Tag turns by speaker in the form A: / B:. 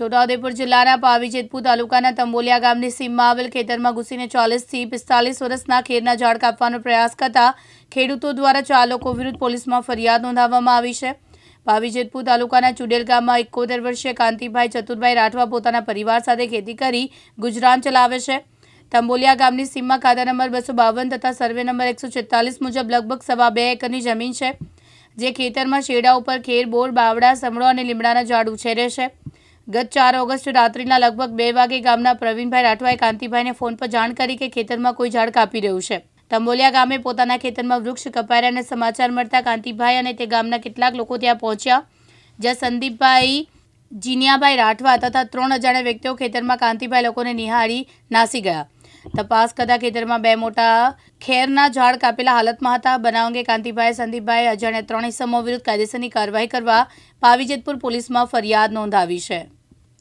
A: છોટાઉદેપુર જિલ્લાના પાવીજેતપુર તાલુકાના તંબોલિયા ગામની સીમમાં આવેલ ખેતરમાં ઘૂસીને ચોલીસથી પિસ્તાલીસ વર્ષના ખેરના ઝાડ કાપવાનો પ્રયાસ કરતા ખેડૂતો દ્વારા ચાર લોકો વિરુદ્ધ પોલીસમાં ફરિયાદ નોંધાવવામાં આવી છે. પાવીજેતપુર તાલુકાના ચુડેલ ગામમાં એકોતેર વર્ષીય કાંતિભાઈ ચતુરભાઈ રાઠવા પોતાના પરિવાર સાથે ખેતી કરી ગુજરાન ચલાવે છે. તંબોલિયા ગામની સીમમાં ખાતા નંબર બસો બાવન તથા સર્વે નંબર એકસો છેતાલીસ મુજબ લગભગ સવા બે એકરની જમીન છે, જે ખેતરમાં શેડા ઉપર ખેર, બોર, બાવડા, સમડો અને લીમડાના ઝાડ ઉછેરે છે. ગત ચાર ઓગસ્ટ રાત્રિના લગભગ બે વાગે ગામના પ્રવીણભાઈ રાઠવાએ કાંતિભાઈને ફોન પર જાણ કરી કે ખેતરમાં કોઈ ઝાડ કાપી રહ્યું છે. તંબોલિયા ગામે પોતાના ખેતરમાં વૃક્ષ કપાઈ રહ્યાના સમાચાર મળતા કાંતિભાઈ અને તે ગામના કેટલાક લોકો ત્યાં પહોંચ્યા, જ્યાં સંદીપભાઈ, જીનિયાભાઈ રાઠવા તથા ત્રણ અજાણ્યા વ્યક્તિઓ ખેતરમાં કાંતિભાઈ લોકોને નિહાળી નાસી ગયા. તપાસ કરતા ખેતરમાં બે મોટા ખેરના ઝાડ કાપેલા હાલતમાં હતા. બનાવ અંગે કાંતિભાઈ સંદીપભાઈ અજાણ્યા ત્રણ ઇસમો વિરુદ્ધ કાયદેસરની કાર્યવાહી કરવા પાવીજેતપુર પોલીસમાં ફરિયાદ નોંધાવી છે.